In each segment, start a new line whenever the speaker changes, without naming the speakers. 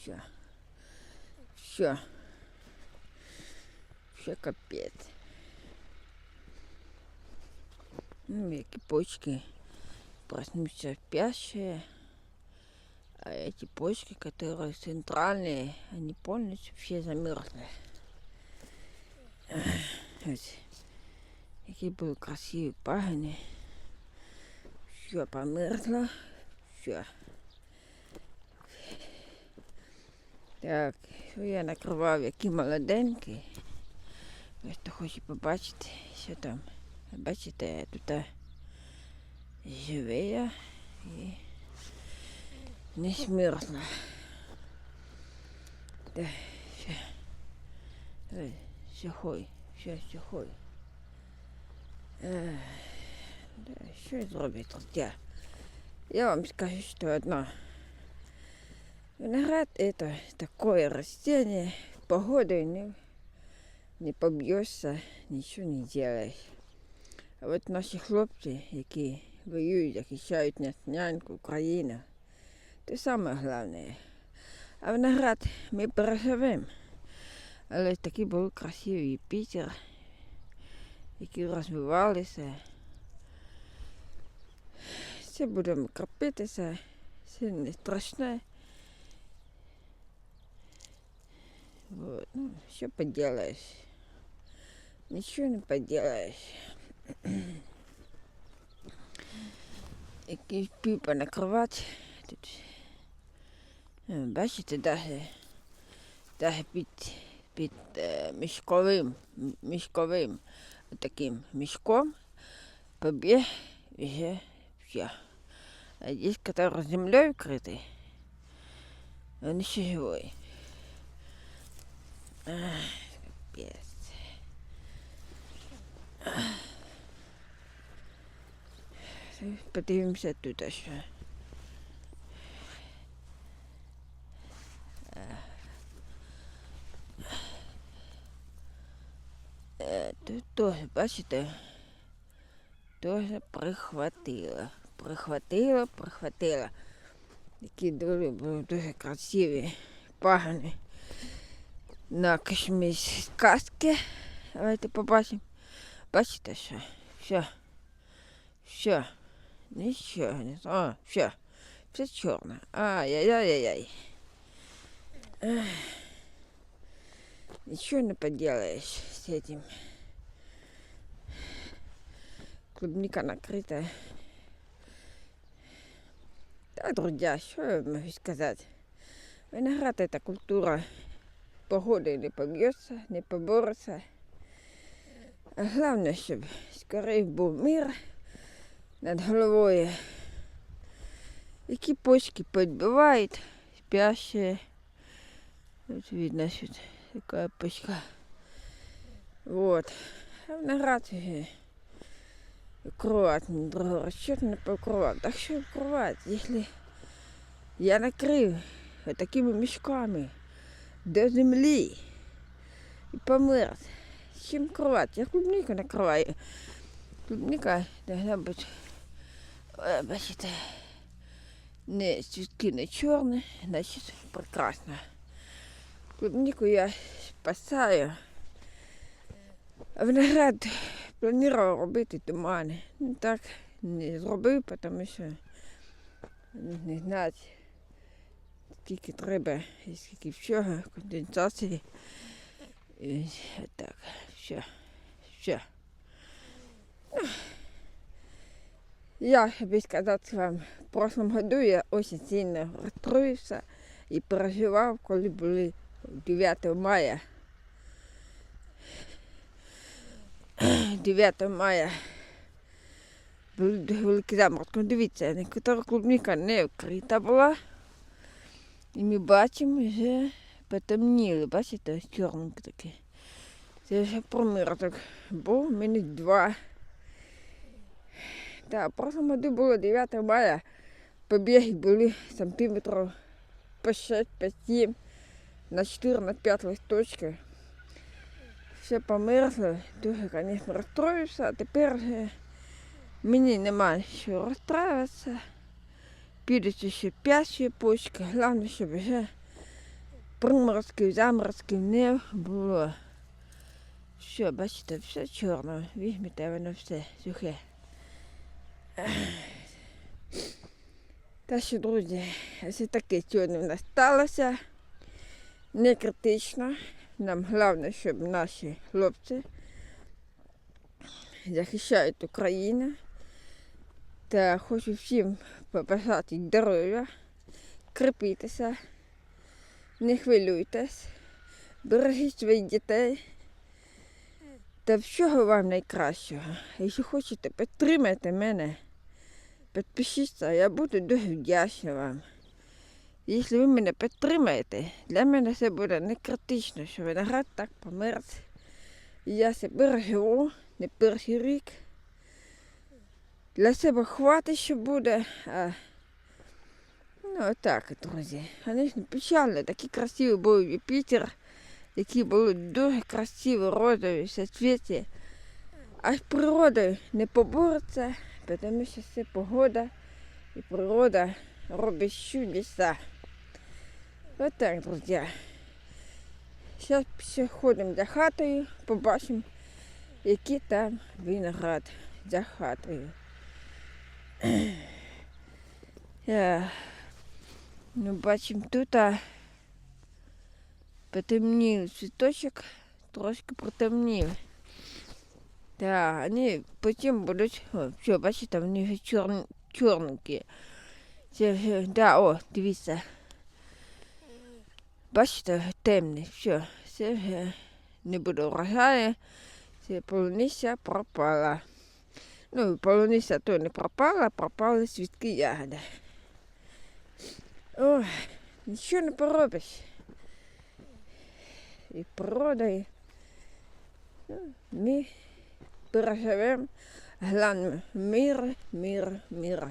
Все. Все. Все капець. Ну, які почки проснутся спящие. А эти почки, которые центральные, они полностью все замерзли. Ось. Які були красиві пагани. Все померзло. Все. Так, що я накривав, які молоденькі. Ось хто хоче побачити, що там. Бачите, тут живе і не смерзла. Да, все. Ой, сухой, все сухой. Що зробить? Я вам скажу, что одно. Виноград это такое растение, погодой не, не побьешься, ничего не делаешь. А от наші хлопці, які воюють, захищають нас няньку, Україну, це саме головне. А виноград ми переживемо. Але такі були красиві Пітер, які розвивалися. Це будемо кропитися, це не страшне. Вот. Ну, що поделаешь? Ничего не поделаешь. Якийсь піпа накривати. Тут. е, Бачите, даже, даже під, під е, мішковим, м- мішковим таким мішком побіг вже все. А здесь, который землей крытый, он еще живой. Капец. Подивимося тут що. Е, Тут теж, бачите, теж прихватило. Прихватило, прихватило. Такі дуже були дуже красиві пагани на кашмірській сказки. Давайте побачимо. Бачите, що? Все. Все. Нічого не А, все. Все чорне. Ай-яй-яй-яй. Эх. Ничего не поделаешь с этим. Клубника накрытая. Да, друзья, что я могу сказать? Виноград это культура. Погодой не побьется, не поборется. А главное, щоб скорее був мир над головою. Які почки подбивають, спящие. Тут видно, что такая почка. Вот. А виноград э, аккуратно, другого расчета не покрывать. Так что покрывать, если я накрыл вот такими мешками до земли и померз. Чим кровать? Я клубнику накриваю. Клубника должна бути, бачите, не цвітки не чорні, значить прекрасно. Клубнику я спасаю. А виноград планував робити тумани. Ну так не зробив, тому що не знати, скільки треба і скільки всього, конденсації. І так, все, все. Я хочу сказати вам, в прошлом году я очень сильно розстроївся і переживав, коли були 9 мая. 9 мая були великі заморозки. Ну, Дивіться, некотора клубніка не вкрита була. І ми бачимо, вже потемніли, бачите, чорненькі такі. Це вже промирок був, мінус 2. Так, в прошлом году було 9 мая. Побіги були сантиметрів по 6, по 7, на 4, на 5 листочків. Все померзло, дуже, звісно, розстроївся, а тепер вже мені нема що розстраюватися. Підуть ще п'ять почки, головне, щоб вже приморозків, заморозків не було. Що, бачите, все чорно. Візьмете воно все сухе. Та що, друзі, ось таке сьогодні в нас сталося. Не критично. Нам головне, щоб наші хлопці захищають Україну. Та хочу всім побажати здоров'я, крепитися, не хвилюйтесь, бережіть своїх дітей. Та всього вам найкращого. Якщо хочете, підтримайте мене, підпишіться, я буду дуже вдячна вам. Якщо ви мене підтримаєте, для мене це буде не критично, що виноград так померз. І я себе переживу, не перший рік. Для себе хватить, що буде. А... Ну, отак, друзі. Звісно, печально, такі красиві були Юпітер, які були дуже красиві, розові, соцвіті. А з природою не побореться, тому що це погода і природа робить чудеса. Вот так, друзі. Зараз ще ходимо за хатою, побачимо, який там виноград за хатою. Я, ну, бачимо тут потемнів цвіточок, трошки протемнів. Так, вони потім будуть, о, все, бачите, вони вже чорн, чорненькі. Це вже, да, о, дивіться. Бачите, темне, все, це вже не буде врожаю, це полуниця пропала. Ну, полуниця то не пропала, пропали свідки ягоди. Ой, нічого не поробиш. І продає. Ну, ми переживемо, глянемо мир, мир, мир.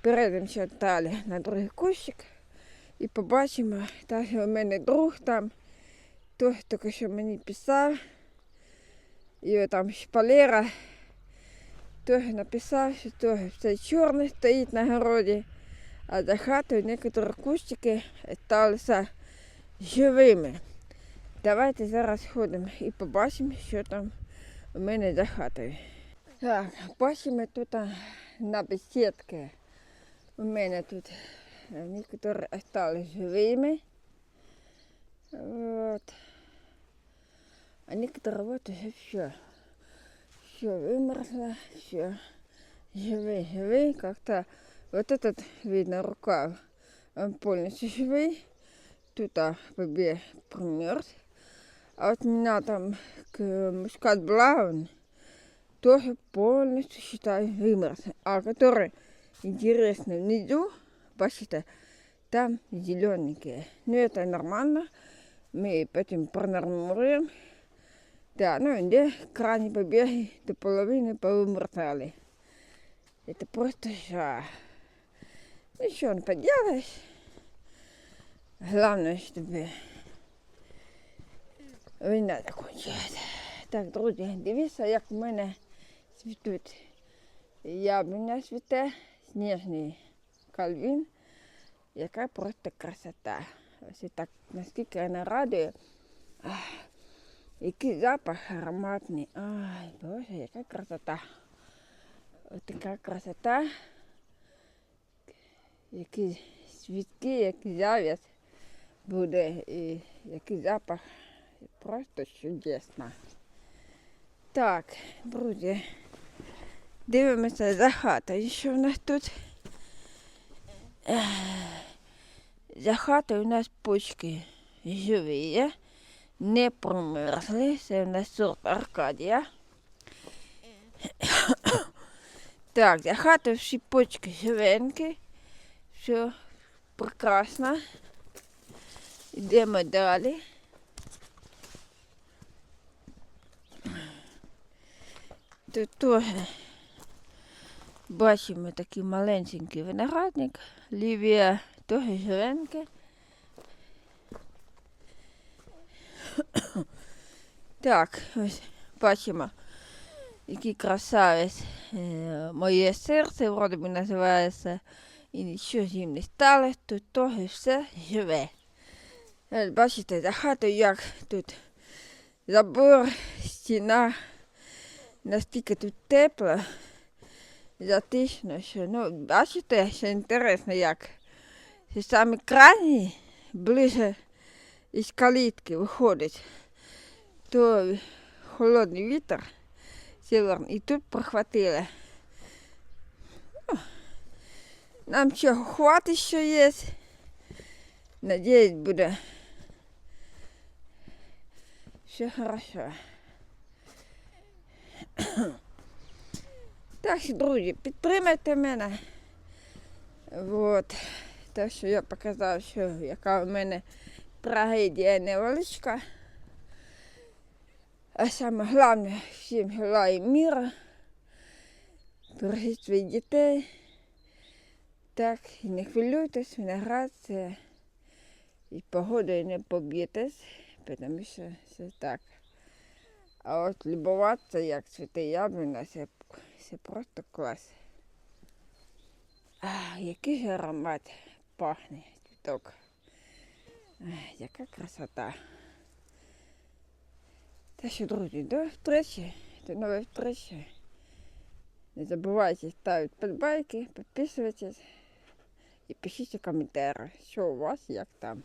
Перейдемося далі на другий кущик і побачимо. Та у мене друг там, той тільки що мені писав. І там шпалера. Той написав, що то все чорне стоїть на городі, а за хатою некоторі кустики сталися живими. Давайте зараз ходимо і побачимо, що там у мене за хатою. Так, бачимо тут на бесідки. У мене тут некоторі стали живими. Вот. А некоторые вот уже все. Все вымерзло, все живый, живый. Как-то вот этот, видно, рукав, он полностью живый. Тут а, побе промерз. А вот меня там к мускат Блаун тоже полностью, считаю, вымерз. А который интересно внизу, бачите, там зелененькие. Ну это нормально. Мы потом пронормируем. Да, ну где крайние побеги до половины повымертали. Это просто жах. Ничего не поделаешь. Главное, чтобы війна закінчилася. Так, друзі, дивіться, як в мене цвітуть. Яблуня цвіте, сніжний кальвін. Яка просто красота. Ось і так, наскільки вона радує. Ах, який запах ароматний. Ай, боже, яка красота. Ось така красота. Які світки, який зав'яз буде і який запах. Просто чудесно. Так, друзі, дивимося за хатою, що в нас тут. За хатою у нас почки живі, не промерзли. Це у нас сорт Аркадія. Так, за хатою всі почки живенькі. Все прекрасно. Йдемо далі. Тут теж бачимо такий маленький виноградник. Лівія теж живеньке. Так, ось бачимо, який красавець. Е, Моє серце, вроде би називається. І нічого з ним не сталося, тут теж все живе. Ось Бачите, за хатою як тут забор, стіна. Настільки тут тепло, затишно, що ну, бачите, що інтересно як. Що саме крайні ближче із калітки виходить, то холодний вітер северний, і тут прохватило. Ну, Нам чого хватить, що є. Надіюсь, буде все хорошо. Так друзі, підтримайте мене. Вот. Так що я показав, що яка в мене трагедія невеличка. А саме головне, всім желаю міра. Бережіть своїх дітей. Так, і не хвилюйтесь, виноград це і погодою не поб'єтесь, тому що це так. А от любуватися, як цвіте яблуня, це, це просто клас. А, який же аромат пахне цвіток. Ах, яка красота. Та що, друзі, до встречі, до нової встречі. Не забувайте ставити подбайки, підписуватись і пишіть коментарі, що у вас, як там.